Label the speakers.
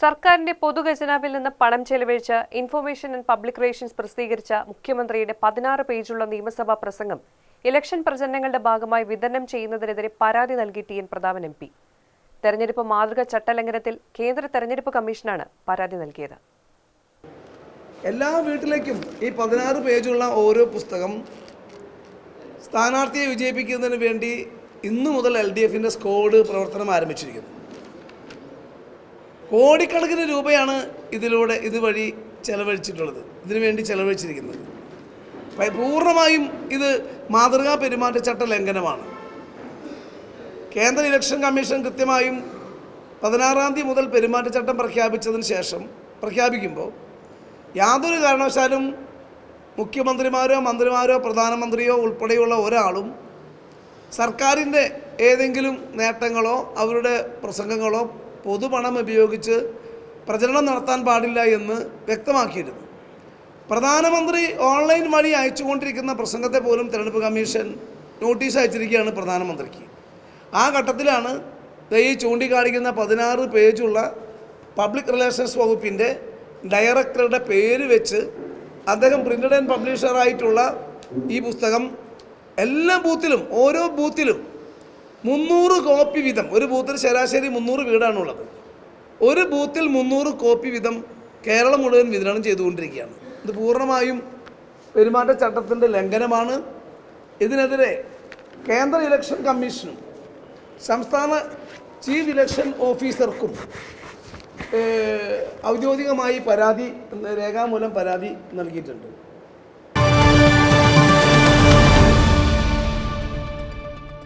Speaker 1: സർക്കാരിന്റെ പൊതുഖജനാവിൽ നിന്ന് പണം ചെലവഴിച്ച് ഇൻഫർമേഷൻ ആൻഡ് പബ്ലിക് റിലേഷൻസ് പ്രസിദ്ധീകരിച്ച മുഖ്യമന്ത്രിയുടെ പതിനാറ് പേജുള്ള നിയമസഭാ പ്രസംഗം ഇലക്ഷൻ പ്രചരണങ്ങളുടെ ഭാഗമായി വിതരണം ചെയ്യുന്നതിനെതിരെ പരാതി നൽകി T N Prathapan M P. തെരഞ്ഞെടുപ്പ് മാതൃക ചട്ടലംഘനത്തിൽ കേന്ദ്ര തെരഞ്ഞെടുപ്പ് കമ്മീഷനാണ് പരാതി നൽകിയത്.
Speaker 2: എല്ലാ വീട്ടിലേക്കും ഈ പതിനാറ് പേജുള്ള ഓരോ പുസ്തകം സ്ഥാനാർത്ഥിയെ വിജയിപ്പിക്കുന്നതിന് വേണ്ടി ഇന്നു മുതൽ എൽ ഡി എഫിന്റെ സ്കോഡ് പ്രവർത്തനം ആരംഭിച്ചിരിക്കുന്നു. കോടിക്കണക്കിന് രൂപയാണ് ഇതിലൂടെ ഇതുവഴി ചെലവഴിച്ചിട്ടുള്ളത്. ഇതിനുവേണ്ടി ചെലവഴിച്ചിരിക്കുന്നത്. പൂർണമായും ഇത് മാതൃകാ പെരുമാറ്റച്ചട്ട ലംഘനമാണ്. കേന്ദ്ര ഇലക്ഷൻ കമ്മീഷൻ കൃത്യമായും പതിനാറാം തീയതി മുതൽ പെരുമാറ്റച്ചട്ടം പ്രഖ്യാപിച്ചതിന് ശേഷം പ്രഖ്യാപിക്കുമ്പോൾ യാതൊരു കാരണവശാലും മുഖ്യമന്ത്രിമാരോ മന്ത്രിമാരോ പ്രധാനമന്ത്രിയോ ഉൾപ്പെടെയുള്ള ഒരാളും സർക്കാരിന്റെ ഏതെങ്കിലും നേട്ടങ്ങളോ അവരുടെ പ്രസംഗങ്ങളോ പൊതുപണം ഉപയോഗിച്ച് പ്രചരണം നടത്താൻ പാടില്ല എന്ന് വ്യക്തമാക്കിയിരുന്നു. പ്രധാനമന്ത്രി ഓൺലൈൻ വഴി അയച്ചുകൊണ്ടിരിക്കുന്ന പ്രസംഗത്തെ പോലും തിരഞ്ഞെടുപ്പ് കമ്മീഷൻ നോട്ടീസ് അയച്ചിരിക്കുകയാണ് പ്രധാനമന്ത്രിക്ക്. ആ ഘട്ടത്തിലാണ് ഈ ചൂണ്ടിക്കാണിക്കുന്ന പതിനാറ് പേജുള്ള പബ്ലിക് റിലേഷൻസ് വകുപ്പിന്റെ ഡയറക്ടറുടെ പേര് വെച്ച് അദ്ദേഹം പ്രിന്റഡ് ആൻഡ് പബ്ലിഷറായിട്ടുള്ള ഈ പുസ്തകം എല്ലാ ബൂത്തിലും ഓരോ ബൂത്തിലും മുന്നൂറ് കോപ്പി വീതം. ഒരു ബൂത്തിൽ ശരാശരി മുന്നൂറ് വീടാണുള്ളത്. ഒരു ബൂത്തിൽ മുന്നൂറ് കോപ്പി വീതം കേരളം മുഴുവൻ വിതരണം ചെയ്തുകൊണ്ടിരിക്കുകയാണ്. ഇത് പൂർണമായും പെരുമാറ്റച്ചട്ടത്തിന്റെ ലംഘനമാണ്. ഇതിനെതിരെ കേന്ദ്ര ഇലക്ഷൻ കമ്മീഷനും സംസ്ഥാന ചീഫ് ഇലക്ഷൻ ഓഫീസർക്കും ഔദ്യോഗികമായി പരാതി രേഖാമൂലം പരാതി നൽകിയിട്ടുണ്ട്.